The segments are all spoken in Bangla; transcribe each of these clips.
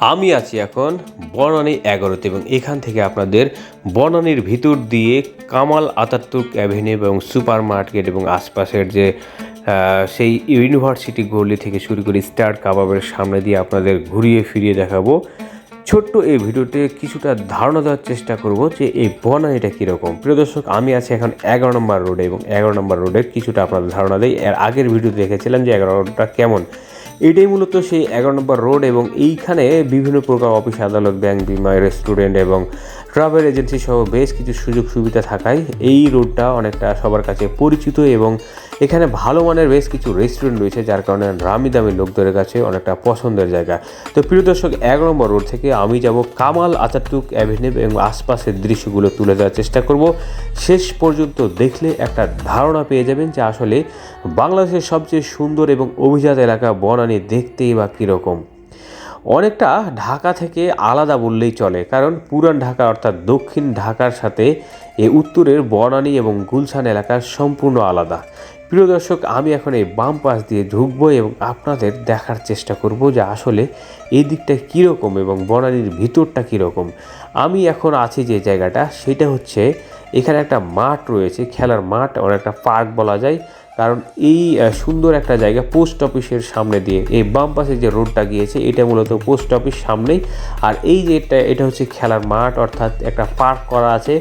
আমি আছি এখন বনানী এগারোতে এবং এখান থেকে আপনাদের বনানীর ভিতর দিয়ে কামাল আতাতুর্ক অ্যাভিনিউ এবং সুপার মার্কেট এবং আশপাশের যে সেই ইউনিভার্সিটি গলি থেকে শুরু করে স্টার কাবাবের সামনে দিয়ে আপনাদের ঘুরিয়ে ফিরিয়ে দেখাবো। ছোট্ট এই ভিডিওতে কিছুটা ধারণা দেওয়ার চেষ্টা করব যে এই বনানীটা কীরকম। প্রিয় দর্শক, আমি আছি এখন এগারো নম্বর রোডে এবং এগারো নম্বর রোডের কিছুটা আপনাদের ধারণা দেয় এর আগের ভিডিও দেখেছিলাম যে এগারো রোডটা কেমন। এটাই মূলত সেই এগারো নম্বর রোড এবং এইখানে বিভিন্ন প্রকার অফিস, আদালত, ব্যাংক, বিমা, রেস্টুরেন্ট এবং ট্রাভেল এজেন্সি সহ বেশ কিছু সুযোগ সুবিধা থাকায় এই রোডটা অনেকটা সবার কাছে পরিচিত এবং এখানে ভালো মানের বেশ কিছু রেস্টুরেন্ট রয়েছে, যার কারণে নামি দামি লোকদের কাছে অনেকটা পছন্দের জায়গা। তো প্রিয় দর্শক এগারো নম্বর রোড থেকে আমি যাব কামাল আতাতুর্ক অ্যাভিনিউ এবং আশপাশের দৃশ্যগুলো তুলে দেওয়ার চেষ্টা করব। শেষ পর্যন্ত দেখলে একটা ধারণা পেয়ে যাবেন যে আসলে বাংলাদেশের সবচেয়ে সুন্দর এবং অভিজাত এলাকা বনানী দেখতেই বা কীরকম। অনেকটা ঢাকা থেকে আলাদা বললেই চলে, কারণ পুরান ঢাকা অর্থাৎ দক্ষিণ ঢাকার সাথে এ উত্তরের বনানী এবং গুলশান এলাকা সম্পূর্ণ আলাদা। প্রিয় দর্শক, আমি এখন এই বাম পাশ দিয়ে ঢুকবো এবং আপনাদের দেখার চেষ্টা করব যে আসলে এই দিকটা কীরকম এবং বনানীর ভিতরটা কীরকম। আমি এখন আছি যে জায়গাটা, সেটা হচ্ছে এখানে একটা মাঠ রয়েছে, খেলার মাঠ, অনেকটা পার্ক বলা যায়। কারণ এই সুন্দর একটা জায়গা পোস্ট অফিসের সামনে দিয়ে এই বাম পাশে যে রোডটা গিয়েছে, এটা মূলত পোস্ট অফিস সামনেই। আর এই যে এটা এটা হচ্ছে খেলার মাঠ, অর্থাৎ একটা পার্ক করা আছে।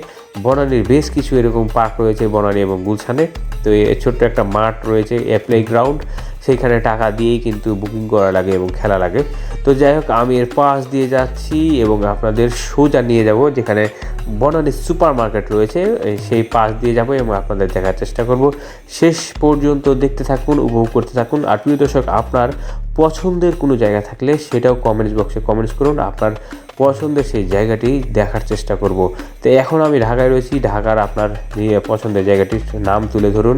বনানীর বেশ কিছু এরকম পার্ক রয়েছে বনানী এবং গুলশানে। তো ছোট্ট একটা মাঠ রয়েছে প্লে গ্রাউন্ড সেইখানে টাকা দিয়েই কিন্তু বুকিং করা লাগে এবং খেলা লাগে। তো যাই হোক, আমি এর পাশ দিয়ে যাচ্ছি এবং আপনাদের সোজা নিয়ে যাব, যেখানে বনানী সুপার মার্কেট রয়েছে সেই পাশ দিয়ে যাব এবং আপনাদের দেখার চেষ্টা করব। শেষ পর্যন্ত দেখতে থাকুন, উপভোগ করতে থাকুন। আর প্রিয় দর্শক, আপনার পছন্দের কোনো জায়গা থাকলে সেটাও কমেন্টস বক্সে কমেন্টস করুন। আপনার পছন্দের সেই জায়গাটি দেখার চেষ্টা করব। তো এখন আমি ঢাকায় রয়েছি। ঢাকার আপনার পছন্দের জায়গাটির নাম তুলে ধরুন।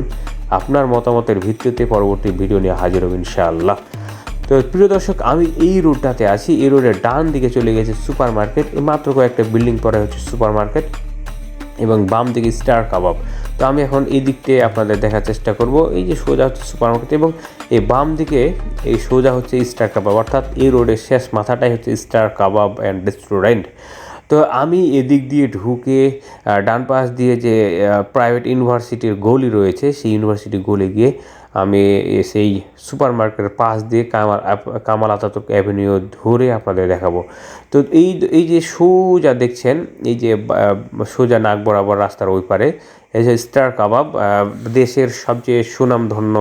আপনার মতামতের ভিত্তিতে পরবর্তী ভিডিও নিয়ে হাজির হব ইনশাআল্লাহ। তো প্রিয় দর্শক, আমি এই রোডটাতে আছি। এই রোডের ডান দিকে চলে গেছে সুপার মার্কেট মাত্র কয়েকটা বিল্ডিং পরে হচ্ছে সুপার মার্কেট এবং বাম দিকে স্টার কাবাব। তো আমি এখন এই দিকটে আপনাদের দেখার চেষ্টা করব। এই যে সোজা হচ্ছে সুপার মার্কেট এবং এই বাম দিকে এই সোজা হচ্ছে স্টার কাবাব। অর্থাৎ এই রোডের শেষ মাথাটাই হচ্ছে স্টার কাবাব অ্যান্ড রেস্টুরেন্ট। তো আমি এদিক দিয়ে ঢুকে ডান পাশ দিয়ে যে প্রাইভেট ইউনিভার্সিটির গলি রয়েছে, সেই ইউনিভার্সিটি গলি গিয়ে আমি সেই সুপার মার্কেটের পাশ দিয়ে কামাল কামাল আতাতুর্ক অ্যাভিনিউ ধরে আপনাদের দেখাবো। তো এই এই যে সোজা দেখছেন, এই যে সোজা নাক বরাবর রাস্তার ওই পারে, এই যে স্টার কাবাব দেশের সবচেয়ে সুনামধন্য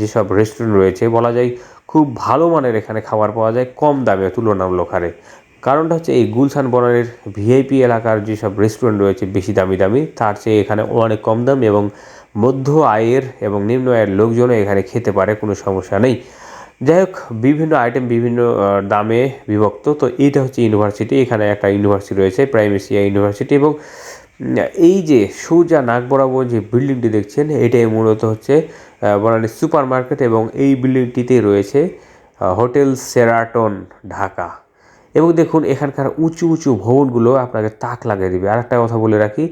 যেসব রেস্টুরেন্ট রয়েছে, বলা যায় খুব ভালো মানের এখানে খাবার পাওয়া যায় কম দামে, তুলনামূলক হারে। কারণটা হচ্ছে এই গুলশান বনারের ভিআইপি এলাকার যেসব রেস্টুরেন্ট রয়েছে বেশি দামি দামি, তার চেয়ে এখানে অনেক কম দাম এবং মধ্য আয়ের এবং নিম্ন আয়ের লোকজনও এখানে খেতে পারে, কোনো সমস্যা নেই। যাই হোক, বিভিন্ন আইটেম বিভিন্ন দামে বিভক্ত। তো এইটা হচ্ছে ইউনিভার্সিটি এখানে একটা ইউনিভার্সিটি রয়েছে প্রাইমেসিয়া ইউনিভার্সিটি এবং এই যে সোজা নাক বরাবর যে বিল্ডিংটি দেখছেন, এটাই মূলত হচ্ছে বনানী সুপার মার্কেট এবং এই বিল্ডিংটিতে রয়েছে হোটেল সেরাটন ঢাকা। এবং দেখুন, এখানকার উঁচু উঁচু ভবনগুলো আপনাকে তাক লাগিয়ে দেবে। আর একটা কথা বলে রাখি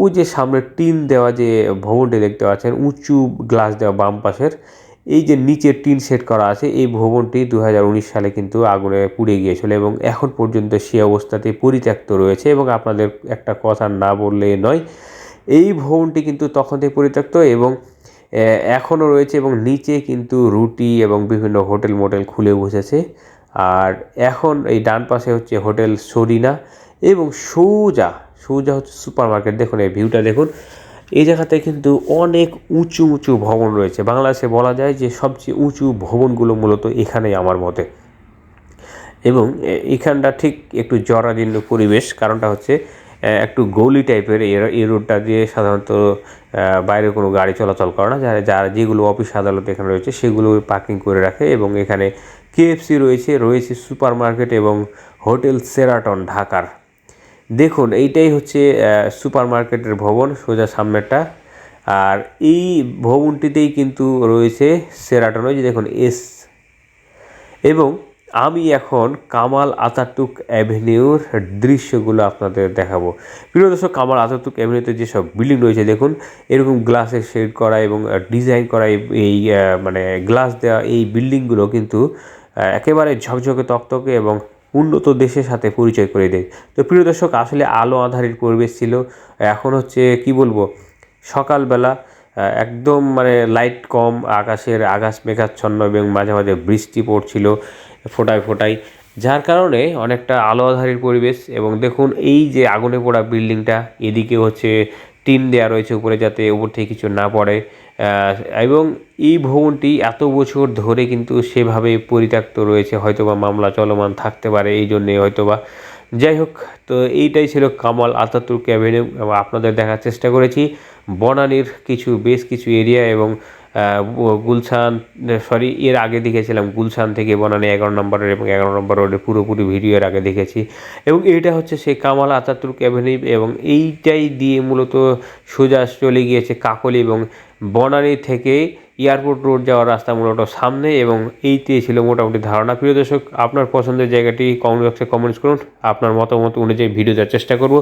ওই যে সামনে টিন দেওয়া যে ভবনটি দেখতে পাচ্ছেন, উঁচু গ্লাস দেওয়া বাম পাশের, এই যে নিচে টিন সেট করা আছে, এই ভবনটি দু হাজার উনিশ সালে কিন্তু আগুনে পুড়ে গিয়েছিল এবং এখন পর্যন্ত সে অবস্থাতে পরিত্যক্ত রয়েছে এবং আপনাদের একটা কথা না বললে নয়, এই ভবনটি কিন্তু তখন থেকে পরিত্যক্ত এবং এখনও রয়েছে এবং নিচে কিন্তু রুটি এবং বিভিন্ন হোটেল মোটেল খুলে বসেছে। আর এখন এই ডান পাশে হচ্ছে হোটেল সরিনা এবং সোজা সোজা হচ্ছে সুপার মার্কেট দেখুন এই ভিউটা দেখুন। এই জায়গাতে কিন্তু অনেক উঁচু উঁচু ভবন রয়েছে। বাংলাদেশে বলা যায় যে সবচেয়ে উঁচু ভবনগুলো মূলত এখানেই আমার মতে। এবং এখানটা ঠিক একটু জরাজীর্ণ পরিবেশ, কারণটা হচ্ছে একটু গলি টাইপের এই- রোডটা দিয়ে সাধারণত বাইরে কোনো গাড়ি চলাচল করে না। যারা যারা যেগুলো অফিস আদালত এখানে রয়েছে, সেগুলো পার্কিং করে রাখে এবং এখানে কেএফসি রয়েছে রয়েছে সুপার মার্কেট এবং হোটেল সেরাটন ঢাকার। দেখুন, এইটাই হচ্ছে সুপার মার্কেটের ভবন, সোজা সামনেরটা। আর এই ভবনটিতেই কিন্তু রয়েছে সেরাটন ওই যে দেখুন, এস। এবং আমি এখন কামাল আতাতুর্ক অ্যাভিনিউর দৃশ্যগুলো আপনাদের দেখাবো। প্রিয় দর্শক, কামাল আতাতুর্ক অ্যাভিনিউতে যেসব বিল্ডিং রয়েছে, দেখুন, এরকম গ্লাসের শেড করা এবং ডিজাইন করা এই- মানে গ্লাস দেওয়া এই বিল্ডিংগুলো কিন্তু একেবারে ঝকঝকে তকতকে এবং উন্নত দেশের সাথে পরিচয় করে দেয়। তো প্রিয় দর্শক, আসলে আলো আধারের পরিবেশ ছিল। এখন হচ্ছে কি বলব, সকালবেলা একদম মানে লাইট কম, আকাশের আকাশ মেঘাচ্ছন্ন এবং মাঝে মাঝে বৃষ্টি পড়ছিল ফোটায় ফোটায়, যার কারণে অনেকটা আলো আধারের পরিবেশ এবং দেখুন এই যে আগুনে পোড়া বিল্ডিংটা এদিকে হচ্ছে টিন দেওয়া রয়েছে উপরে যাতে উপর থেকে কিছু না পড়ে। এবং এই ভবনটি এত বছর ধরে কিন্তু সেভাবে পরিত্যক্ত রয়েছে, হয়তোবা মামলা চলমান থাকতে পারে এই জন্যে হয়তোবা। যাই হোক, তো এইটাই ছিল কামাল আতাতুর্ক অ্যাভিনিউ আপনাদের দেখার চেষ্টা করেছি। বনানীর কিছু, বেশ কিছু এরিয়া এবং গুলশান, সরি, এর আগে দেখেছিলাম গুলশান থেকে বনানী এগারো নম্বরের এবং এগারো নম্বর রোডে পুরোপুরি ভিডিও আগে দেখেছি। এবং এটা হচ্ছে সেই কামাল আতাতুর্ক অ্যাভিনিউ এবং এইটাই দিয়ে মূলত সোজা চলে গিয়েছে কাকলি এবং বনানী থেকে এয়ারপোর্ট রোড যাওয়ার রাস্তা মূলত সামনে এবং এইটাই ছিল মোটামুটি ধারণা। প্রিয় দর্শক, আপনার পছন্দের জায়গাটি কমেন্ট বক্সে কমেন্টস করুন। আপনার মতামত অনুযায়ী ভিডিও দেওয়ার চেষ্টা করব।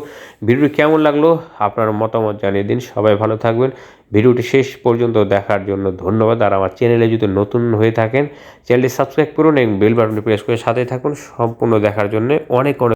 ভিডিওটি কেমন লাগল আপনার মতামত জানিয়ে দিন। সবাই ভালো থাকবেন। ভিডিওটি শেষ পর্যন্ত দেখার জন্য ধন্যবাদ। আর আমার চ্যানেলে যদি নতুন হয়ে থাকেন চ্যানেলটি সাবস্ক্রাইব করুন এবং বেল বাটনটি প্রেস করে সাথে থাকুন। সম্পূর্ণ দেখার জন্য অনেক অনেক